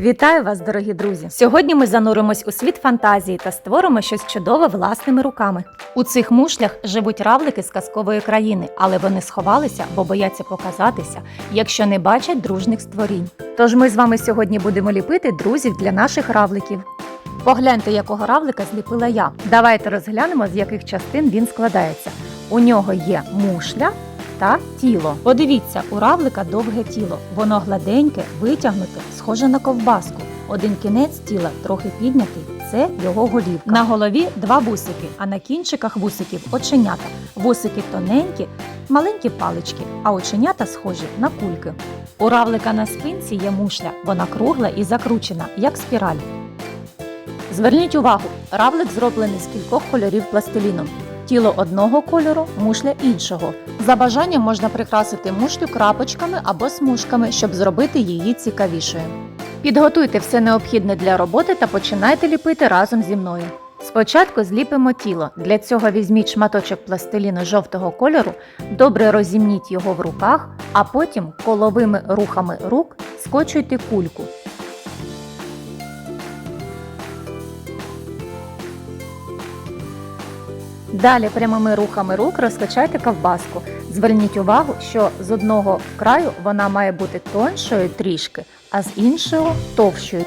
Вітаю вас, дорогі друзі! Сьогодні ми зануримось у світ фантазії та створимо щось чудове власними руками. У цих мушлях живуть равлики з казкової країни, але вони сховалися, бо бояться показатися, якщо не бачать дружних створінь. Тож ми з вами сьогодні будемо ліпити друзів для наших равликів. Погляньте, якого равлика зліпила я. Давайте розглянемо, з яких частин він складається. У нього є мушля та тіло. Подивіться, у равлика довге тіло. Воно гладеньке, витягнуте, схоже на ковбаску. Один кінець тіла трохи піднятий. Це його голівка. На голові два вусики, а на кінчиках вусиків оченята. Вусики тоненькі, маленькі палички, а оченята схожі на кульки. У равлика на спинці є мушля, вона кругла і закручена, як спіраль. Зверніть увагу, равлик зроблений з кількох кольорів пластиліну. Тіло одного кольору, мушля іншого. За бажанням можна прикрасити мушлю крапочками або смужками, щоб зробити її цікавішою. Підготуйте все необхідне для роботи та починайте ліпити разом зі мною. Спочатку зліпимо тіло. Для цього візьміть шматочок пластиліну жовтого кольору, добре розімніть його в руках, а потім коловими рухами рук скочуйте кульку. Далі прямими рухами рук розкачайте ковбаску. Зверніть увагу, що з одного краю вона має бути тоншою трішки, а з іншого товщою.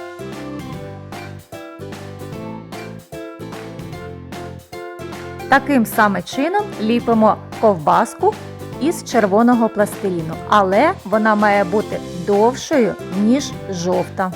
Таким саме чином ліпимо ковбаску із червоного пластиліну, але вона має бути довшою, ніж жовта.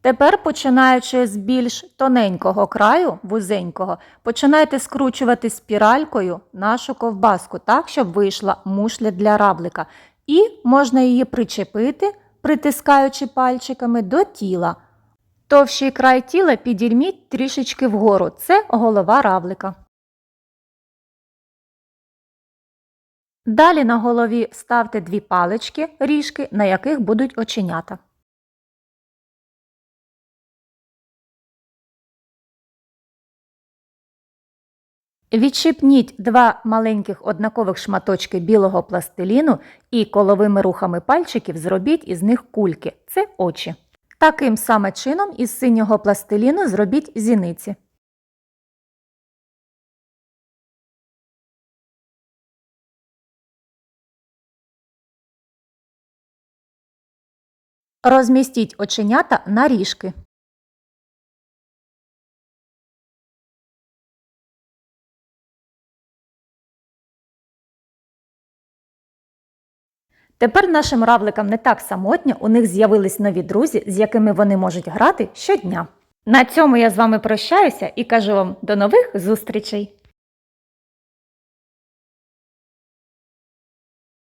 Тепер, починаючи з більш тоненького краю, вузенького, починайте скручувати спіралькою нашу ковбаску так, щоб вийшла мушля для раблика. І можна її причепити, притискаючи пальчиками до тіла. Товщий край тіла підійміть трішечки вгору. Це голова равлика. Далі на голові ставте дві палички, ріжки, на яких будуть оченята. Відчіпніть два маленьких однакових шматочки білого пластиліну і коловими рухами пальчиків зробіть із них кульки. Це очі. Таким саме чином із синього пластиліну зробіть зіниці. Розмістіть оченята на ріжки. Тепер нашим равликам не так самотньо, у них з'явились нові друзі, з якими вони можуть грати щодня. На цьому я з вами прощаюся і кажу вам до нових зустрічей!